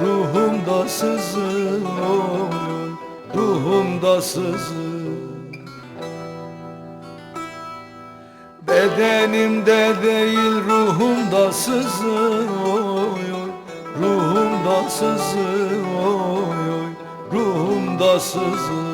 Ruhumda sızı oy Ruhumda sızı Bedenimde değil ruhumda sızı oy oy Ruhumda sızı oy oy Ruhumda sızı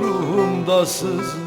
Ruhumda sızı